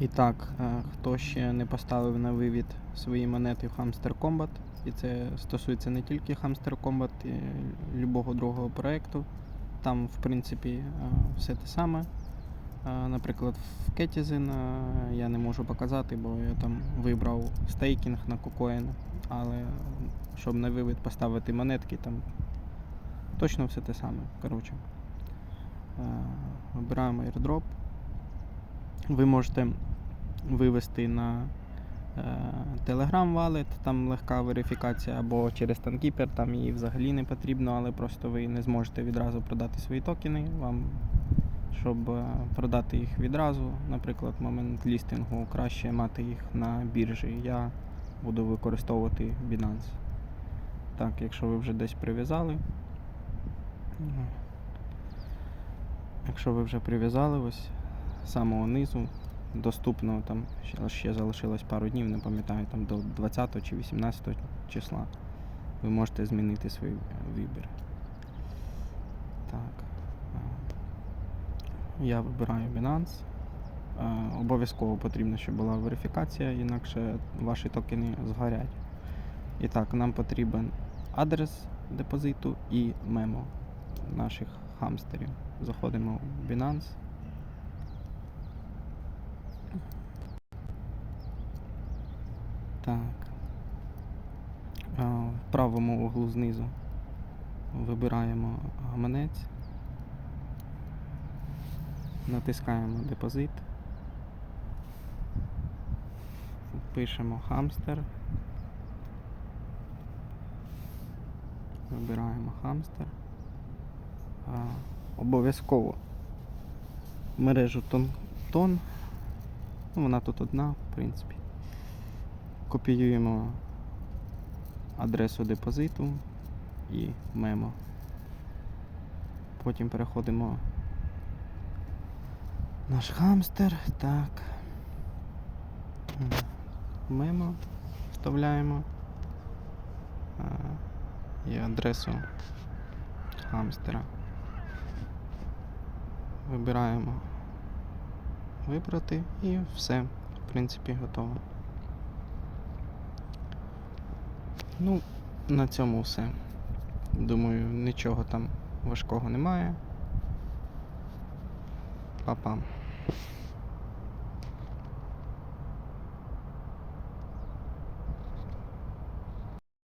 І так, е, хто ще не поставив на вивід свої монети в Hamster Combat, і це стосується не тільки Hamster Combat, і любого другого проєкту. Там, в принципі, е, все те саме. Е, Наприклад, в е, я не можу показати, бо я там вибрав стейкінг на KuCoin, але щоб на вивід поставити монетки, там точно все те саме. Коротше, обираємо airdrop. Ви можете вивести на е, Telegram Wallet, там легка верифікація, або через Танкіпер, там її взагалі не потрібно, але просто ви не зможете відразу продати свої токени. Вам, щоб е, продати їх відразу, наприклад, в момент лістингу, краще мати їх на біржі. Я буду використовувати Binance. Так, якщо ви вже десь прив'язали. Якщо ви вже прив'язали ось з самого низу, доступно там ще, залишилось пару днів, не пам'ятаю, там до 20 чи 18 числа. Ви можете змінити свій вибір. Так. Я вибираю Binance. Обов'язково потрібно, щоб була верифікація, інакше ваші токени згорять. І так, нам потрібен адрес депозиту і мемо наших хамстерів. Заходимо в Binance. Так. В правому углу знизу вибираємо гаманець. Натискаємо депозит. Пишемо хамстер. Вибираємо хамстер. Обов'язково мережу тон, тон. Ну, вона тут одна, в принципі. Копіюємо адресу депозиту і мемо. Потім переходимо наш хамстер. Так. Мемо вставляємо. І адресу хамстера. Вибираємо вибрати і все, в принципі, готово. Ну, на цьому все. Думаю, нічого там важкого немає. Па-па.